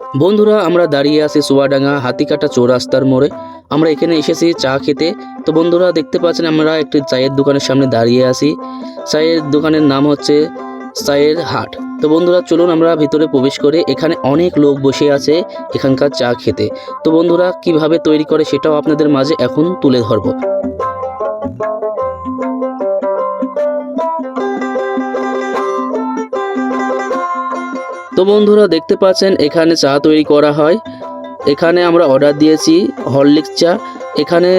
বন্ধুরা, আমরা দাঁড়িয়ে আছি চুয়াডাঙ্গা হাতিকাটা চৌরাস্তার মোড়ে। আমরা এখানে এসেছি চা খেতে। তো বন্ধুরা, দেখতে পাচ্ছেন আমরা একটি চায়ের দোকানের সামনে দাঁড়িয়ে আছি। চায়ের দোকানের নাম হচ্ছে চায়ের হাট। তো বন্ধুরা, চলুন আমরা ভিতরে প্রবেশ করে এখানে অনেক লোক বসে আছে এখানকার চা খেতে। তো বন্ধুরা, কীভাবে তৈরি করে সেটাও আপনাদের মাঝে এখন তুলে ধরবো। তো বন্ধুরা দেখতে পাচ্ছেন, এখানে চা তৈরি করা হয়। এখানে আমরা অর্ডার দিয়েছি হরলিক্স চা। এখানে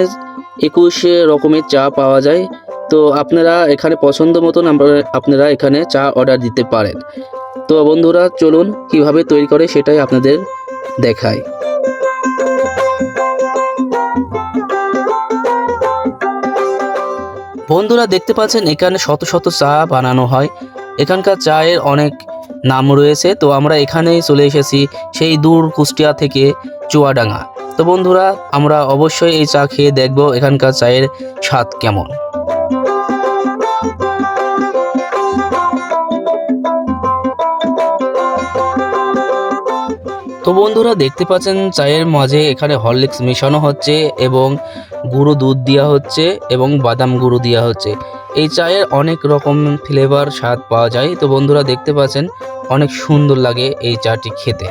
একুশ রকমের চা পাওয়া যায়। তো আপনারা এখানে পছন্দ মতন আপনারা এখানে চা অর্ডার দিতে পারেন। তো বন্ধুরা চলুন কীভাবে তৈরি করে সেটাই আপনাদের দেখায় বন্ধুরা দেখতে পাচ্ছেন, এখানে শত শত চা বানানো হয়। এখানকার চায়ের অনেক নাম রয়েছে। তো আমরা এখানেই চলে এসেছি সেই দূর কুষ্টিয়া থেকে চুয়াডাঙ্গা। তো বন্ধুরা, আমরা অবশ্যই এই চা খেয়ে দেখব এখানকার চায়ের স্বাদ কেমন। তো বন্ধুরা দেখতে পাচ্ছেন চায়ের মাঝে এখানে হরলিক্স মেশানো হচ্ছে এবং গুঁড়ো দুধ দেওয়া হচ্ছে এবং বাদাম গুঁড়ো দেওয়া হচ্ছে। এই চায়ের অনেক রকম ফ্লেভার স্বাদ পাওয়া যায়। তো বন্ধুরা দেখতে পাচ্ছেন, অনেক সুন্দর লাগে এই চাটি খেতে।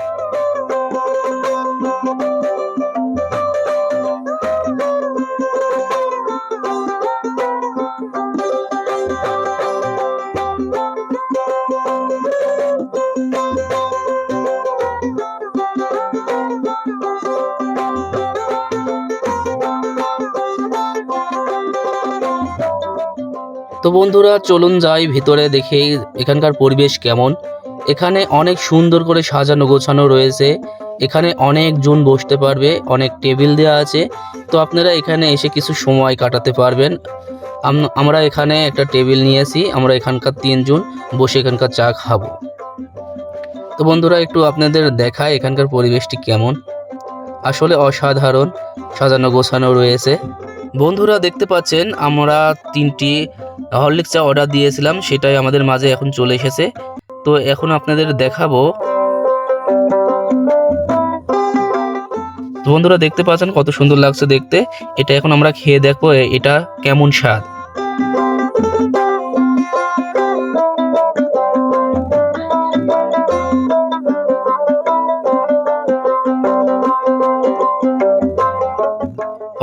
তো বন্ধুরা, চলুন যাই ভিতরে দেখে এখানকার পরিবেশ কেমন। এখানে অনেক সুন্দর করে সাজানো গোছানো রয়েছে। এখানে অনেক জন বসতে পারবে, অনেক টেবিল দেওয়া আছে। তো আপনারা এখানে এসে কিছু সময় কাটাতে পারবেন। আম- আমরা এখানে একটা টেবিল নিয়েছি আমরা এখানকার তিনজন বসে এখানকার চা খাব। তো বন্ধুরা, একটু আপনাদের দেখায় এখানকার পরিবেশটি কেমন। আসলে অসাধারণ সাজানো গোছানো রয়েছে। বন্ধুরা দেখতে পাচ্ছেন, আমরা তিনটি হরলিক্স চা অর্ডার দিয়েছিলাম, সেটাই আমাদের মাঝে এখন চলে এসেছে। তো এখন আপনাদের দেখাবো। বন্ধুরা দেখতে পাচ্ছেন কত সুন্দর লাগছে দেখতে। এটা এখন আমরা খেয়ে দেখব এটা কেমন স্বাদ।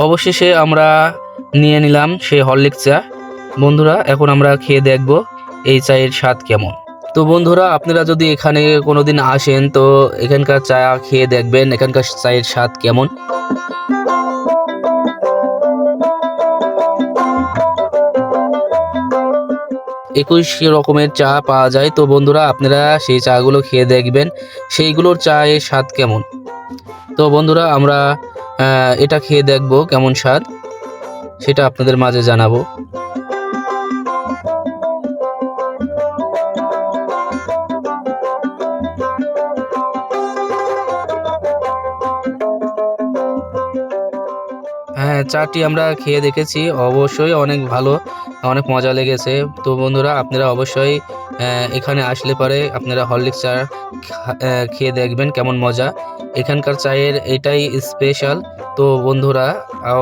অবশেষে আমরা নিয়ে নিলাম সেই হরলিক্স চা বন্ধুরা, এখন আমরা খেয়ে দেখব এই চায়ের স্বাদ কেমন। তো বন্ধুরা, আপনারা যদি এখানে কোনো দিন আসেন, তো এখানকার চা খেয়ে দেখবেন এখানকার চায়ের স্বাদ কেমন। একুশ রকমের চা পাওয়া যায়। তো বন্ধুরা, আপনারা সেই চাগুলো খেয়ে দেখবেন, সেইগুলোর চায়ের স্বাদ কেমন। তো বন্ধুরা, আমরা এটা খেয়ে দেখব কেমন স্বাদ, সেটা আপনাদের মাঝে জানাব। হ্যাঁ চাটি আমরা খেয়ে দেখেছি, অবশ্যই অনেক ভালো, অনেক মজা লেগেছে। তো বন্ধুরা, আপনারা অবশ্যই এখানে আসলে পরে আপনারা হরলিক্স চা খেয়ে দেখবেন কেমন মজা। এখানকার চায়ের এটাই স্পেশাল তো বন্ধুরা,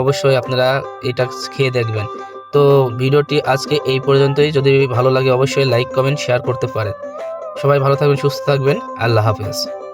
অবশ্যই আপনারা এটা খেয়ে দেখবেন। তো ভিডিওটি আজকে এই পর্যন্তই। যদি ভালো লাগে, অবশ্যই লাইক কমেন্ট শেয়ার করতে পারেন। সবাই ভালো থাকবেন, সুস্থ থাকবেন। আল্লাহ হাফেজ।